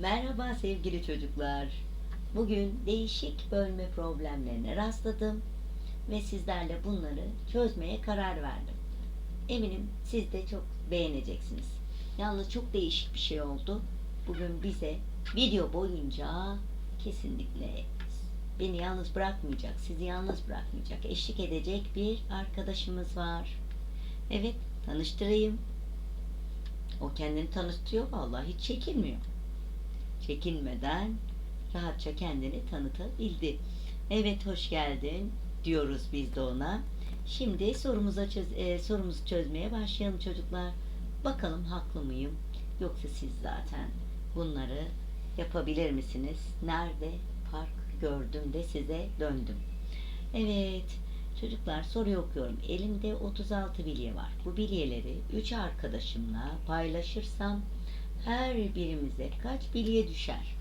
Merhaba sevgili çocuklar. Bugün değişik bölme problemlerine rastladım ve sizlerle bunları çözmeye karar verdim. Eminim siz de çok beğeneceksiniz. Yalnız çok değişik bir şey oldu. Bugün bize video boyunca kesinlikle beni yalnız bırakmayacak, sizi yalnız bırakmayacak, eşlik edecek bir arkadaşımız var. Evet, tanıştırayım. O kendini tanıtıyor vallahi hiç çekinmiyor çekinmeden rahatça kendini tanıtabildi. Evet hoş geldin diyoruz biz de ona. Şimdi sorumuza çöz, e, sorumuzu çözmeye başlayalım çocuklar. Bakalım haklı mıyım? Yoksa siz zaten bunları yapabilir misiniz? Nerede fark gördüm de size döndüm. Evet çocuklar soruyu okuyorum. Elimde 36 bilye var. Bu bilyeleri 3 arkadaşımla paylaşırsam her birimize kaç bilye düşer?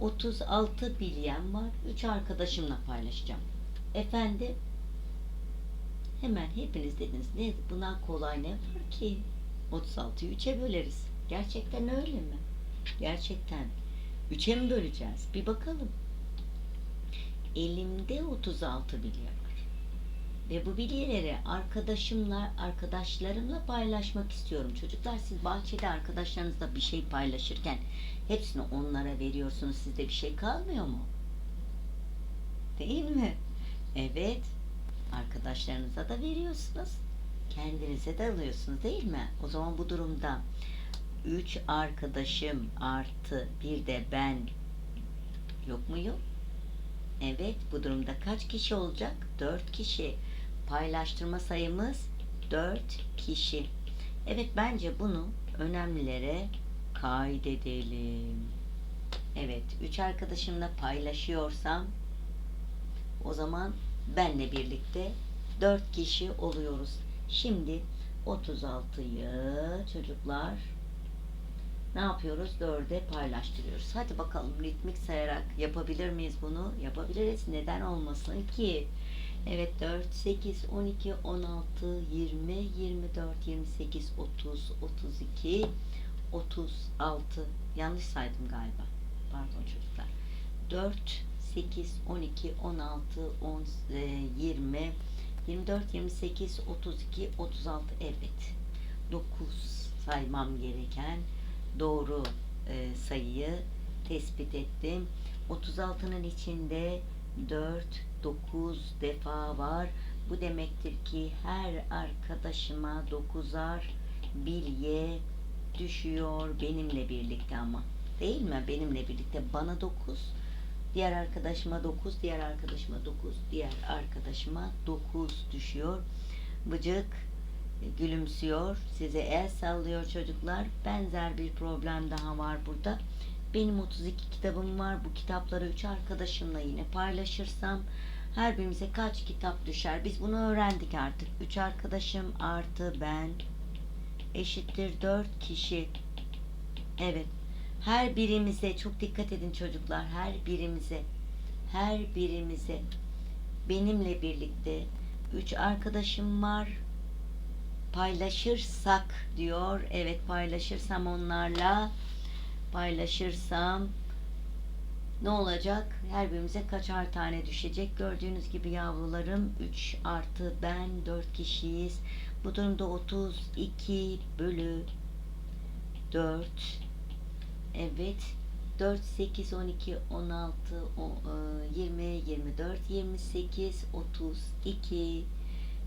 36 bilyem var. 3 arkadaşımla paylaşacağım. Efendim? Hemen hepiniz dediniz. Ne buna kolay ne var ki? 36'yı 3'e böleriz. Gerçekten öyle mi? Gerçekten. 3'e mi böleceğiz? Bir bakalım. Elimde 36 bilye var. Ve bu bilgileri arkadaşımla, arkadaşlarımla paylaşmak istiyorum. Çocuklar siz bahçede arkadaşlarınızla bir şey paylaşırken hepsini onlara veriyorsunuz. Sizde bir şey kalmıyor mu? Değil mi? Evet. Arkadaşlarınıza da veriyorsunuz. Kendinize de alıyorsunuz değil mi? O zaman bu durumda 3 arkadaşım artı bir de ben yok muyum? Evet bu durumda kaç kişi olacak? 4 kişi. Paylaştırma sayımız 4 kişi. Evet bence bunu önemlilere kaydedelim. Evet 3 arkadaşımla paylaşıyorsam o zaman benle birlikte 4 kişi oluyoruz. Şimdi 36'yı çocuklar ne yapıyoruz? 4'e paylaştırıyoruz. Hadi bakalım ritmik sayarak yapabilir miyiz bunu? Yapabiliriz. Neden olmasın ki? Evet 4, 8, 12, 16, 20, 24, 28, 30, 32, 36. Yanlış saydım galiba. Pardon çocuklar. 4, 8, 12, 16, 10, 20, 24, 28, 32, 36. Evet. 9 saymam gereken doğru e, sayıyı tespit ettim. 36'nın içinde 4, 9 defa var. Bu demektir ki her arkadaşıma 9'ar bilye düşüyor benimle birlikte ama. Değil mi? Benimle birlikte bana 9, diğer arkadaşıma 9, diğer arkadaşıma 9, diğer arkadaşıma 9 düşüyor. Bıcık gülümsüyor, size el sallıyor çocuklar. Benzer bir problem daha var burada. Benim 32 kitabım var. Bu kitapları 3 arkadaşımla yine paylaşırsam her birimize kaç kitap düşer? Biz bunu öğrendik artık. 3 arkadaşım artı ben eşittir 4 kişi. Evet. Her birimize çok dikkat edin çocuklar. Her birimize her birimize benimle birlikte 3 arkadaşım var paylaşırsak diyor. Evet paylaşırsam onlarla paylaşırsam ne olacak? Her birimize kaçar tane düşecek? Gördüğünüz gibi yavrularım 3 artı ben 4 kişiyiz. Bu durumda 32 bölü 4 Evet 4, 8, 12, 16, 20, 24, 28, 32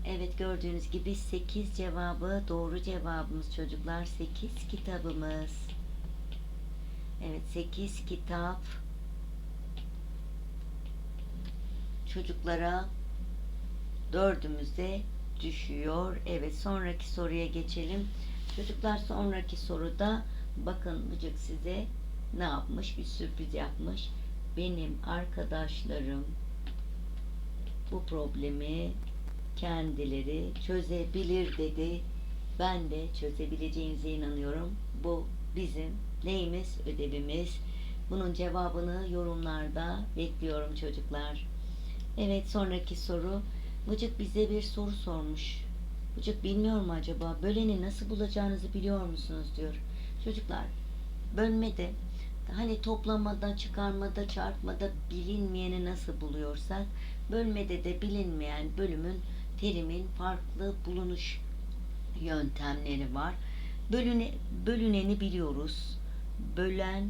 Evet gördüğünüz gibi 8 cevabı doğru cevabımız çocuklar 8 kitabımız. Evet 8 kitap çocuklara dördümüzde düşüyor. Evet sonraki soruya geçelim. Çocuklar sonraki soruda bakın Bıcık size ne yapmış? Bir sürpriz yapmış. Benim arkadaşlarım bu problemi kendileri çözebilir dedi. Ben de çözebileceğinize inanıyorum. Bu bizim neyimiz? Ödevimiz. Bunun cevabını yorumlarda bekliyorum çocuklar. Evet sonraki soru. Vıcık bize bir soru sormuş. Vıcık bilmiyor mu acaba? Böleni nasıl bulacağınızı biliyor musunuz diyor. Çocuklar bölmede Hani toplamada, çıkarmada, çarpmada bilinmeyeni nasıl buluyorsak bölmede de bilinmeyen bölümün terimin farklı bulunuş yöntemleri var. Bölüne, bölüneni biliyoruz. Bölen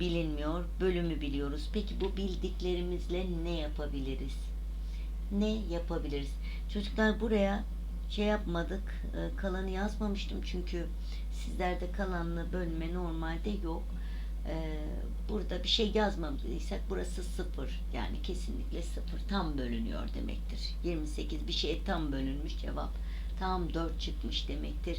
bilinmiyor. Bölümü biliyoruz. Peki bu bildiklerimizle ne yapabiliriz? Ne yapabiliriz? Çocuklar buraya şey yapmadık. e, Kalanı yazmamıştım çünkü sizlerde kalanlı bölme normalde yok. E, Burada bir şey yazmamışsak burası sıfır. Yani kesinlikle sıfır. Tam bölünüyor demektir. 28 bir şeye tam bölünmüş cevap. Tam 4 çıkmış demektir.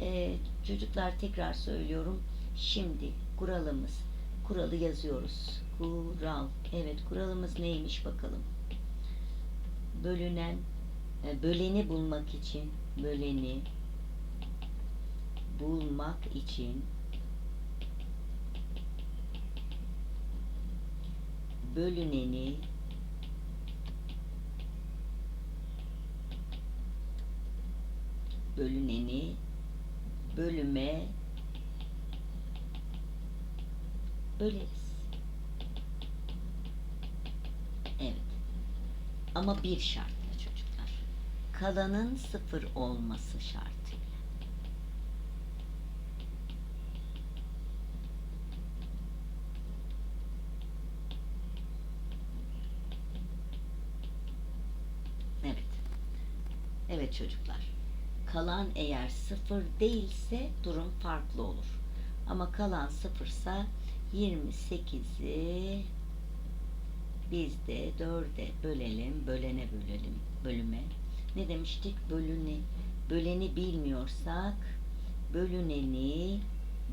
E, çocuklar tekrar söylüyorum. Şimdi kuralımız. Kuralı yazıyoruz. Kural. Evet kuralımız neymiş bakalım. Bölünen e, böleni bulmak için böleni bulmak için bölüneni bölüneni bölüme böleriz. Evet. Ama bir şartla çocuklar. Kalanın sıfır olması şartıyla. Evet. Evet çocuklar. Kalan eğer sıfır değilse durum farklı olur. Ama kalan sıfırsa 28'i biz de 4'e bölelim, bölene bölelim, bölüme. Ne demiştik? Bölüni, böleni bilmiyorsak bölüneni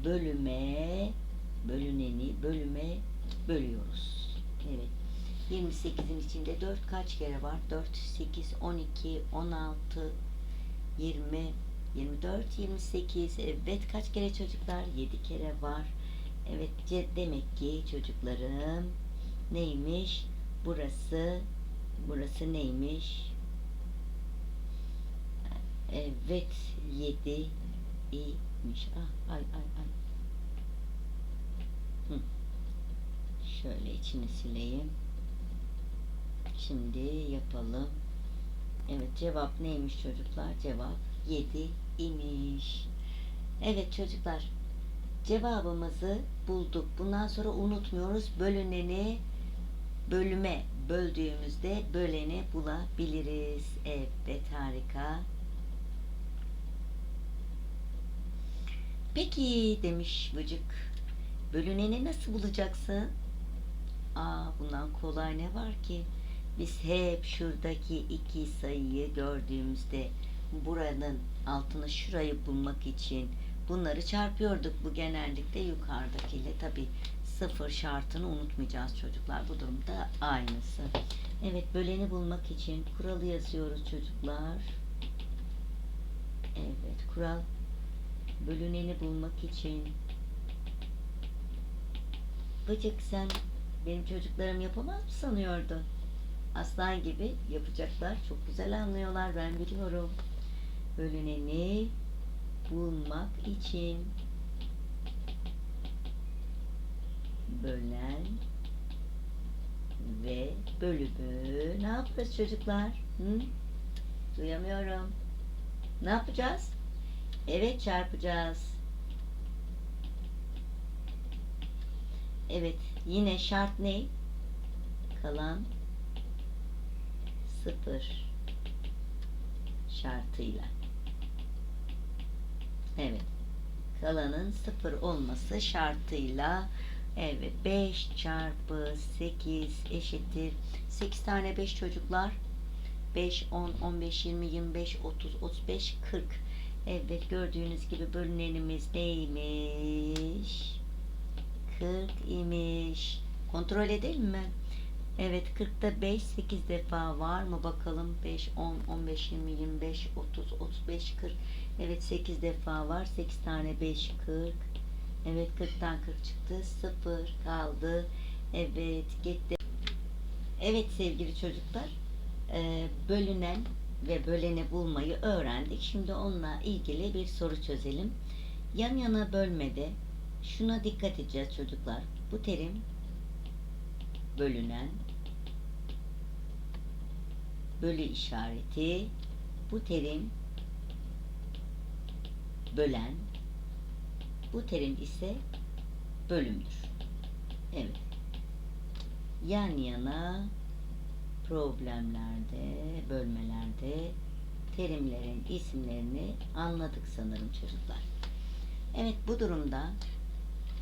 bölüme, bölüneni bölüme bölüyoruz. Evet. 28'in içinde 4 kaç kere var? 4, 8, 12, 16, 20, 24, 28. Evet kaç kere çocuklar? 7 kere var. Evet demek ki çocuklarım neymiş? Burası burası neymiş? Evet 7 iyiymiş. Ah, ay ay ay. Hı. Şöyle içini sileyim. Şimdi yapalım. Evet cevap neymiş çocuklar? Cevap 7 imiş. Evet çocuklar cevabımızı bulduk. Bundan sonra unutmuyoruz. Bölüneni bölüme böldüğümüzde böleni bulabiliriz. Evet harika. Peki demiş Vıcık. Bölüneni nasıl bulacaksın? Aa bundan kolay ne var ki? Biz hep şuradaki iki sayıyı gördüğümüzde buranın altını şurayı bulmak için bunları çarpıyorduk. Bu genellikle yukarıdakiyle tabi sıfır şartını unutmayacağız çocuklar. Bu durumda aynısı. Evet böleni bulmak için kuralı yazıyoruz çocuklar. Evet kural bölüneni bulmak için Bıcık sen benim çocuklarım yapamaz mı sanıyordun? Aslan gibi yapacaklar. Çok güzel anlıyorlar ben biliyorum. Bölüneni bulmak için bölen ve bölümü ne yapacağız çocuklar? Hı? Duyamıyorum. Ne yapacağız? Evet çarpacağız. Evet yine şart ne? Kalan sıfır şartıyla. Evet. Kalanın sıfır olması şartıyla evet 5 çarpı 8 eşittir 8 tane 5 çocuklar 5, 10, 15, 20, 25, 30, 35, 40 Evet gördüğünüz gibi bölünenimiz neymiş? 40 imiş. Kontrol edelim mi? Evet 40'ta 5 8 defa var mı bakalım? 5 10 15 20 25 30 35 40 Evet 8 defa var. 8 tane 5 40 Evet 40'tan 40 çıktı. 0 kaldı. Evet gitti. Evet sevgili çocuklar e, bölünen ve böleni bulmayı öğrendik. Şimdi onunla ilgili bir soru çözelim. Yan yana bölmede şuna dikkat edeceğiz çocuklar. Bu terim bölünen bölü işareti bu terim bölen bu terim ise bölümdür. Evet. Yan yana problemlerde, bölmelerde terimlerin isimlerini anladık sanırım çocuklar. Evet bu durumda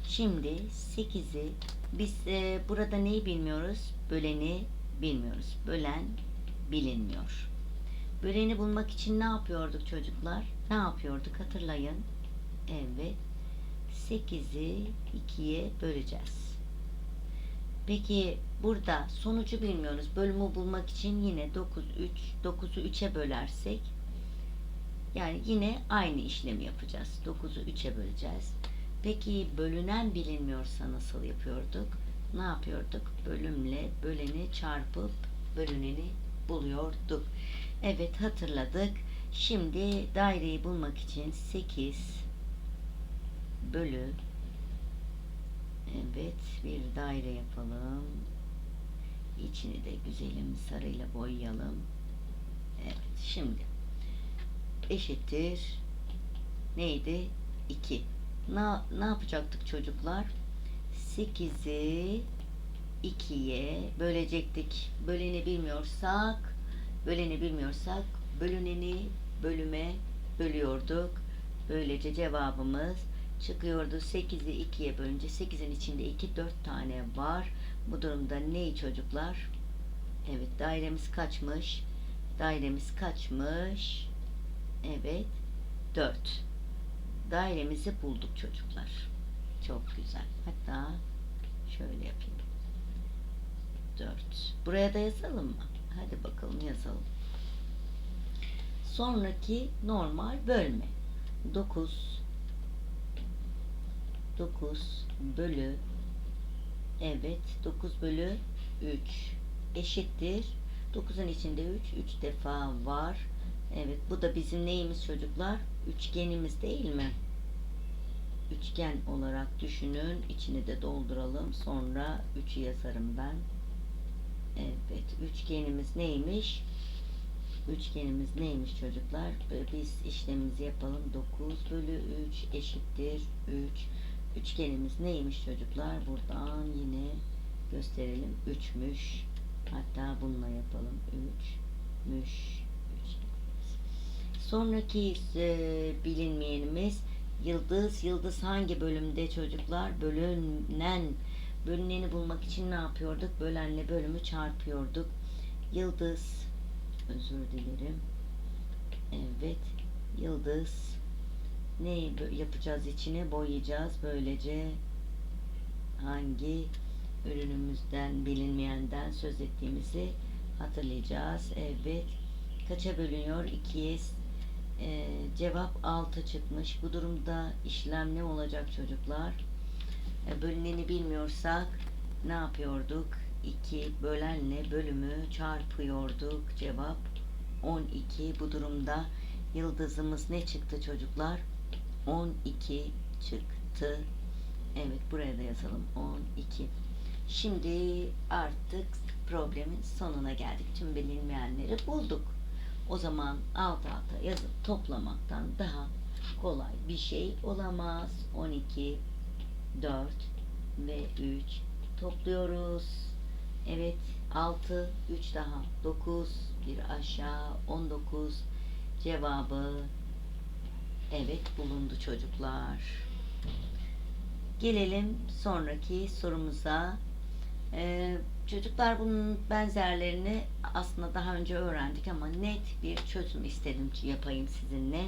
şimdi 8'i biz e, burada neyi bilmiyoruz? Böleni bilmiyoruz. Bölen bilinmiyor. Böleni bulmak için ne yapıyorduk çocuklar? Ne yapıyorduk hatırlayın. Evet. 8'i 2'ye böleceğiz. Peki burada sonucu bilmiyoruz. Bölümü bulmak için yine 9 3 9'u 3'e bölersek yani yine aynı işlemi yapacağız. 9'u 3'e böleceğiz. Peki bölünen bilinmiyorsa nasıl yapıyorduk? Ne yapıyorduk? Bölümle böleni çarpıp bölüneni buluyorduk. Evet hatırladık. Şimdi daireyi bulmak için 8 bölü Evet bir daire yapalım. İçini de güzelim sarıyla boyayalım. Evet şimdi eşittir neydi? 2. Ne, ne yapacaktık çocuklar? 8'i 2'ye bölecektik. Böleni bilmiyorsak böleni bilmiyorsak bölüneni bölüme bölüyorduk. Böylece cevabımız çıkıyordu. 8'i 2'ye bölünce 8'in içinde 2 4 tane var. Bu durumda neyi çocuklar? Evet dairemiz kaçmış? Dairemiz kaçmış? Evet 4. Dairemizi bulduk çocuklar. Çok güzel. Hatta şöyle yapayım. 4. Buraya da yazalım mı? Hadi bakalım yazalım. Sonraki normal bölme. 9 9 bölü. Evet 9 bölü 3 eşittir. 9'un içinde 3 3 defa var. Evet bu da bizim neyimiz çocuklar? Üçgenimiz değil mi? Üçgen olarak düşünün. İçini de dolduralım. Sonra 3'ü yazarım ben evet üçgenimiz neymiş üçgenimiz neymiş çocuklar biz işlemimizi yapalım 9 bölü 3 eşittir 3 Üçgenimiz neymiş çocuklar? Buradan yine gösterelim. Üçmüş. Hatta bununla yapalım. Üçmüş. Üç. Sonraki e, bilinmeyenimiz yıldız. Yıldız hangi bölümde çocuklar? Bölünen. Bölüneni bulmak için ne yapıyorduk? Bölenle bölümü çarpıyorduk. Yıldız. Özür dilerim. Evet. Yıldız neyi yapacağız içine boyayacağız böylece hangi ürünümüzden bilinmeyenden söz ettiğimizi hatırlayacağız evet kaça bölünüyor 2'ye ee, cevap 6 çıkmış bu durumda işlem ne olacak çocuklar bölüneni bilmiyorsak ne yapıyorduk 2 bölenle bölümü çarpıyorduk cevap 12 bu durumda yıldızımız ne çıktı çocuklar 12 çıktı. Evet buraya da yazalım 12. Şimdi artık problemin sonuna geldik. Tüm bilinmeyenleri bulduk. O zaman alt alta yazıp toplamaktan daha kolay bir şey olamaz. 12, 4 ve 3 topluyoruz. Evet 6, 3 daha 9, bir aşağı 19 cevabı Evet bulundu çocuklar. Gelelim sonraki sorumuza. Ee, çocuklar bunun benzerlerini aslında daha önce öğrendik ama net bir çözüm istedim yapayım sizinle.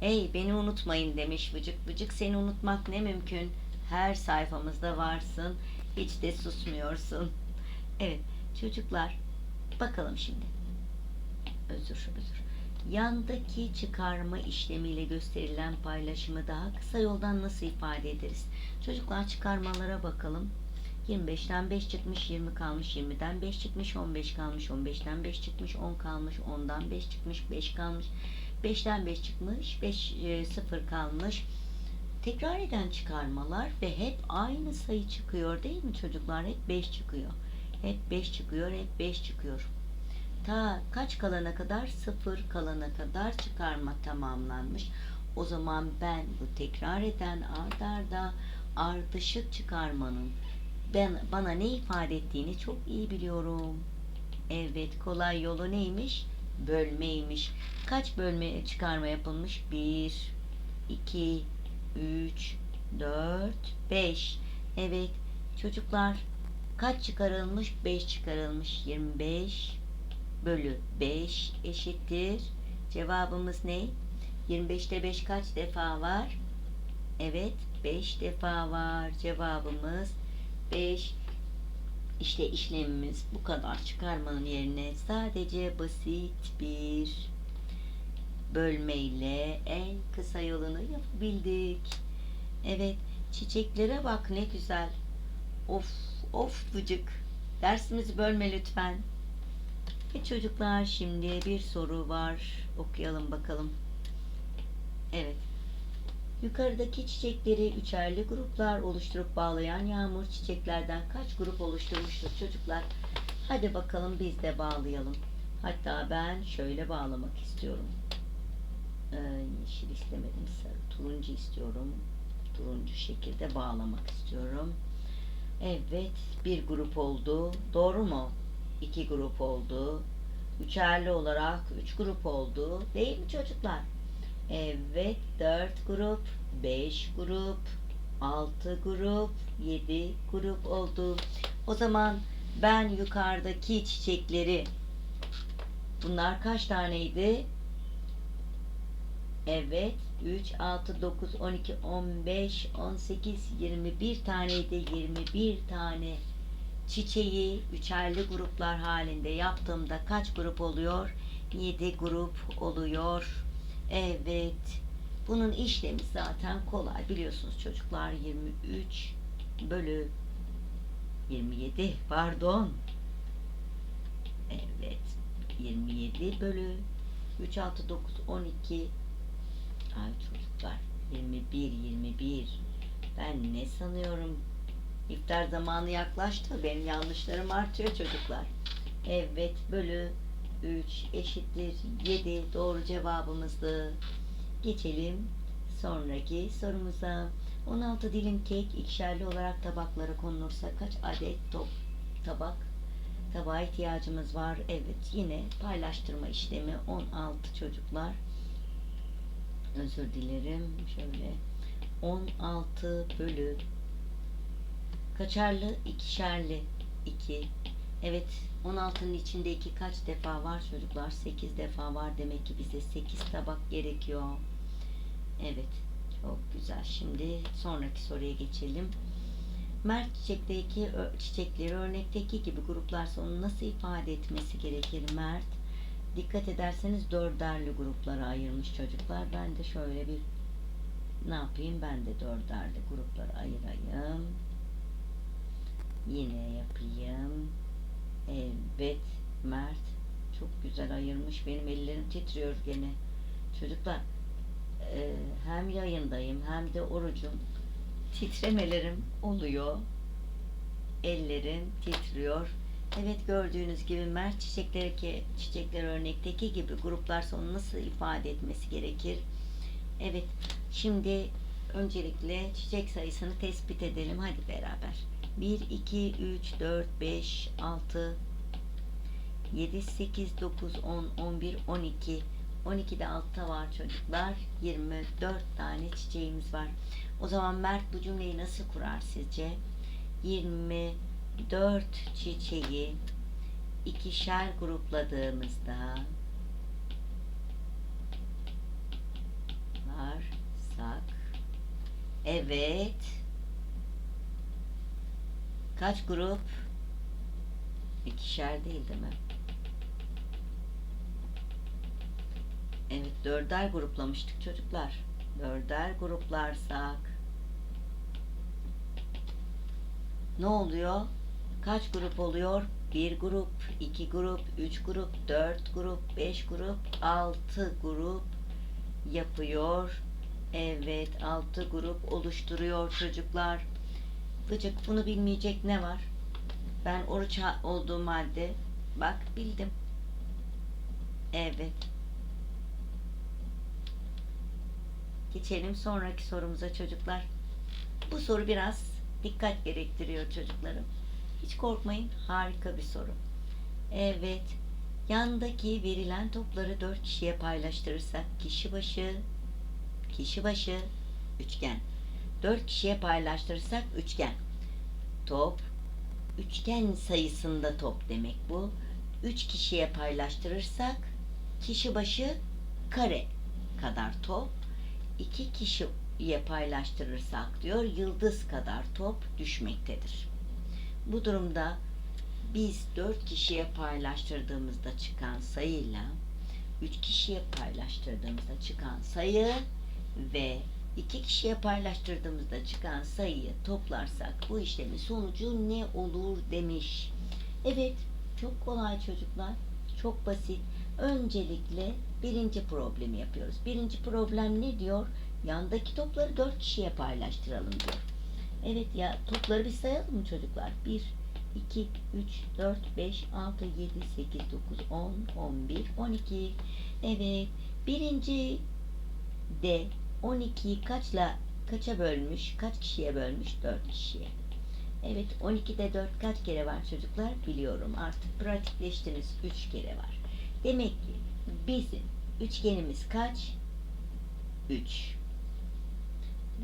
Ey beni unutmayın demiş Vıcık. Vıcık seni unutmak ne mümkün. Her sayfamızda varsın. Hiç de susmuyorsun. Evet çocuklar bakalım şimdi. Özür özür yandaki çıkarma işlemiyle gösterilen paylaşımı daha kısa yoldan nasıl ifade ederiz? Çocuklar çıkarmalara bakalım. 25'ten 5 çıkmış, 20 kalmış, 20'den 5 çıkmış, 15 kalmış, 15'ten 5 çıkmış, 10 kalmış, 10'dan 5 çıkmış, 5 kalmış, 5'ten 5 çıkmış, 5 e, 0 kalmış. Tekrar eden çıkarmalar ve hep aynı sayı çıkıyor değil mi çocuklar? Hep 5 çıkıyor. Hep 5 çıkıyor, hep 5 çıkıyor. Ta kaç kalana kadar? Sıfır kalana kadar çıkarma tamamlanmış. O zaman ben bu tekrar eden ard arda ardışık çıkarmanın ben, bana ne ifade ettiğini çok iyi biliyorum. Evet kolay yolu neymiş? Bölmeymiş. Kaç bölme çıkarma yapılmış? 1, 2, 3, 4, 5. Evet çocuklar kaç çıkarılmış? 5 çıkarılmış. 25 bölü 5 eşittir. Cevabımız ne? 25'te 5 kaç defa var? Evet 5 defa var. Cevabımız 5. İşte işlemimiz bu kadar. Çıkarmanın yerine sadece basit bir bölmeyle en kısa yolunu yapabildik. Evet, çiçeklere bak ne güzel. Of, of vıcık. Dersimizi bölme lütfen. Ve çocuklar şimdi bir soru var. Okuyalım bakalım. Evet. Yukarıdaki çiçekleri üçerli gruplar oluşturup bağlayan yağmur çiçeklerden kaç grup oluşturmuştur çocuklar? Hadi bakalım biz de bağlayalım. Hatta ben şöyle bağlamak istiyorum. Ee, yeşil istemedim sarı. Turuncu istiyorum. Turuncu şekilde bağlamak istiyorum. Evet bir grup oldu. Doğru mu? İki grup oldu. Üçerli olarak üç grup oldu. Değil mi çocuklar? Evet 4 grup, 5 grup, 6 grup, 7 grup oldu. O zaman ben yukarıdaki çiçekleri bunlar kaç taneydi? Evet 3, 6, 9, 12, 15, 18, 21 taneydi. 21 tane çiçeği üçerli gruplar halinde yaptığımda kaç grup oluyor? 7 grup oluyor. Evet. Bunun işlemi zaten kolay. Biliyorsunuz çocuklar 23 bölü 27 pardon. Evet. 27 bölü 3 6 9 12 Ay çocuklar 21 21 ben ne sanıyorum İftar zamanı yaklaştı benim yanlışlarım artıyor çocuklar evet bölü 3 eşittir 7 doğru cevabımızdı. Geçelim sonraki sorumuza. 16 dilim kek ikişerli olarak tabaklara konulursa kaç adet top, tabak tabağa ihtiyacımız var? Evet yine paylaştırma işlemi 16 çocuklar. Özür dilerim. Şöyle 16 bölü kaçarlı ikişerli 2 Evet 16'nın içinde iki kaç defa var çocuklar? 8 defa var. Demek ki bize 8 tabak gerekiyor. Evet. Çok güzel. Şimdi sonraki soruya geçelim. Mert çiçekteki çiçekleri örnekteki gibi gruplar sonu nasıl ifade etmesi gerekir Mert? Dikkat ederseniz dörderli gruplara ayırmış çocuklar. Ben de şöyle bir ne yapayım? Ben de dörderli gruplara ayırayım. Yine yapayım. Evet Mert çok güzel ayırmış. Benim ellerim titriyor gene. Çocuklar e, hem yayındayım hem de orucum. Titremelerim oluyor. Ellerim titriyor. Evet gördüğünüz gibi Mert çiçekleri ki çiçekler örnekteki gibi gruplar sonu nasıl ifade etmesi gerekir? Evet şimdi öncelikle çiçek sayısını tespit edelim. Hadi beraber. 1, 2, 3, 4, 5, 6, 7, 8, 9, 10, 11, 12. 12'de altta var çocuklar. 24 tane çiçeğimiz var. O zaman Mert bu cümleyi nasıl kurar sizce? 24 çiçeği ikişer grupladığımızda varsak evet Kaç grup? İkişer değil değil mi? Evet dörder gruplamıştık çocuklar. Dörder gruplarsak ne oluyor? Kaç grup oluyor? Bir grup, iki grup, üç grup, dört grup, beş grup, altı grup yapıyor Evet, altı grup oluşturuyor çocuklar. Gıcık bunu bilmeyecek ne var? Ben oruç olduğum halde bak bildim. Evet. Geçelim sonraki sorumuza çocuklar. Bu soru biraz dikkat gerektiriyor çocuklarım. Hiç korkmayın. Harika bir soru. Evet. Yandaki verilen topları dört kişiye paylaştırırsak kişi başı kişi başı üçgen. Dört kişiye paylaştırırsak üçgen. Top üçgen sayısında top demek bu. Üç kişiye paylaştırırsak kişi başı kare kadar top. İki kişiye paylaştırırsak diyor yıldız kadar top düşmektedir. Bu durumda biz dört kişiye paylaştırdığımızda çıkan sayıyla üç kişiye paylaştırdığımızda çıkan sayı ve iki kişiye paylaştırdığımızda çıkan sayıyı toplarsak bu işlemin sonucu ne olur demiş. Evet, çok kolay çocuklar. Çok basit. Öncelikle birinci problemi yapıyoruz. Birinci problem ne diyor? Yandaki topları dört kişiye paylaştıralım diyor. Evet ya topları bir sayalım mı çocuklar? 1, 2, 3, 4, 5, 6, 7, 8, 9, 10, 11, 12. Evet. Birinci de 12'yi kaçla kaça bölmüş? Kaç kişiye bölmüş? 4 kişiye. Evet 12'de 4 kaç kere var çocuklar? Biliyorum artık pratikleştiniz 3 kere var. Demek ki bizim üçgenimiz kaç? 3.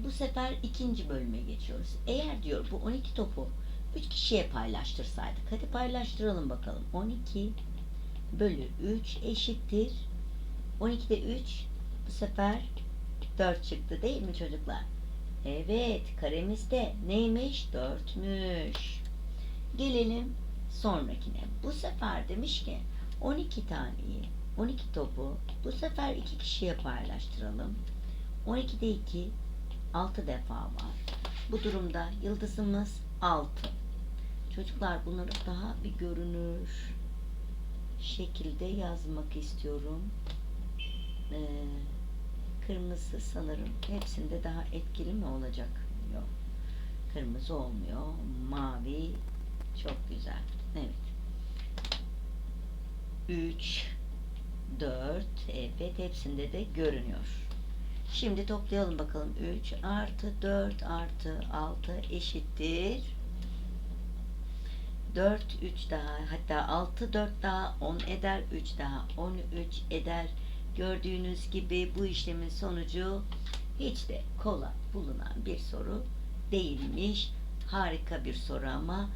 Bu sefer ikinci bölüme geçiyoruz. Eğer diyor bu 12 topu 3 kişiye paylaştırsaydık. Hadi paylaştıralım bakalım. 12 bölü 3 eşittir. 12'de 3 bu sefer 4 çıktı değil mi çocuklar? Evet karemizde neymiş? 4'müş. Gelelim sonrakine. Bu sefer demiş ki 12 taneyi 12 topu bu sefer 2 kişiye paylaştıralım. 12'de 2 6 defa var. Bu durumda yıldızımız 6. Çocuklar bunları daha bir görünür şekilde yazmak istiyorum. Ee, kırmızı sanırım hepsinde daha etkili mi olacak? Yok. Kırmızı olmuyor. Mavi çok güzel. Evet. 3 4 evet hepsinde de görünüyor. Şimdi toplayalım bakalım. 3 artı 4 artı 6 eşittir. 4 3 daha hatta 6 4 daha 10 eder 3 daha 13 eder. Gördüğünüz gibi bu işlemin sonucu hiç de kolay bulunan bir soru değilmiş. Harika bir soru ama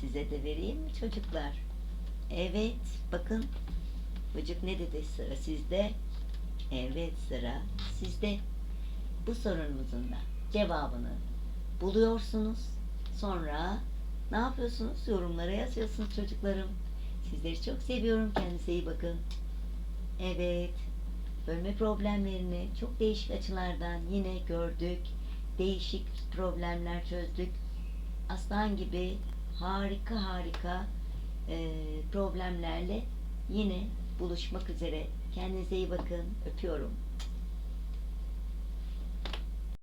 size de vereyim mi çocuklar? Evet bakın Bıcık ne dedi sıra sizde? Evet sıra sizde. Bu sorunumuzun da cevabını buluyorsunuz. Sonra ne yapıyorsunuz? Yorumlara yazıyorsunuz çocuklarım. Sizleri çok seviyorum. Kendinize iyi bakın. Evet. Bölme problemlerini çok değişik açılardan yine gördük. Değişik problemler çözdük. Aslan gibi harika harika e, problemlerle yine buluşmak üzere. Kendinize iyi bakın. Öpüyorum.